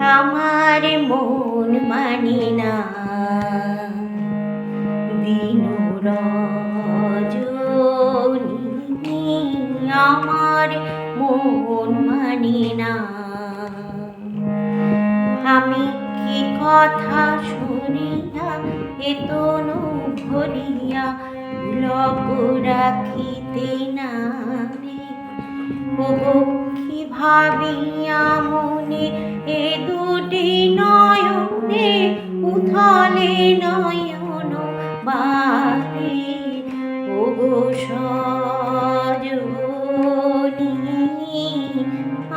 আমার মন মানে না। দিন রজনী আমার মন মানে না। আমি কি কথা শুনিয়া এ তনু ভরিয়া পুলক রাখিতে না রে কি ভাবিয়া মনে এ দুটি নয়নে উথলে নয়ন বারে ওগো সজনী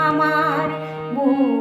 আমার মন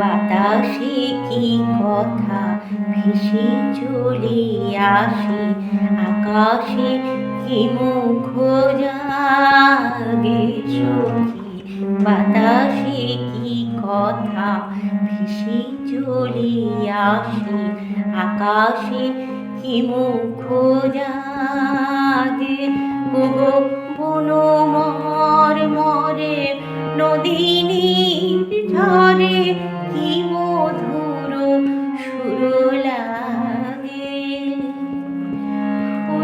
বাতাসে কি কথা? ভেসে চলে আসে আকাশে কি মুখ জাগে সখী বাতাসে কি কথা? ভেসে চলে আসে আকাশে কি মুখ জাগে? ওগো বনো মর মরে নদিনীর ঝরে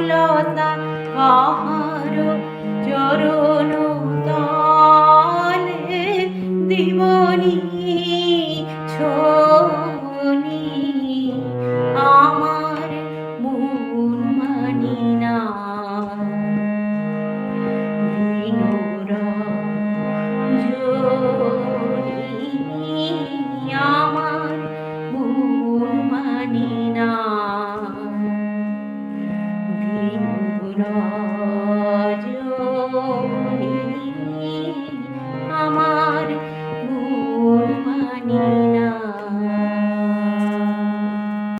ব্যাকুলতা কাহার চরণ তালে দিবনি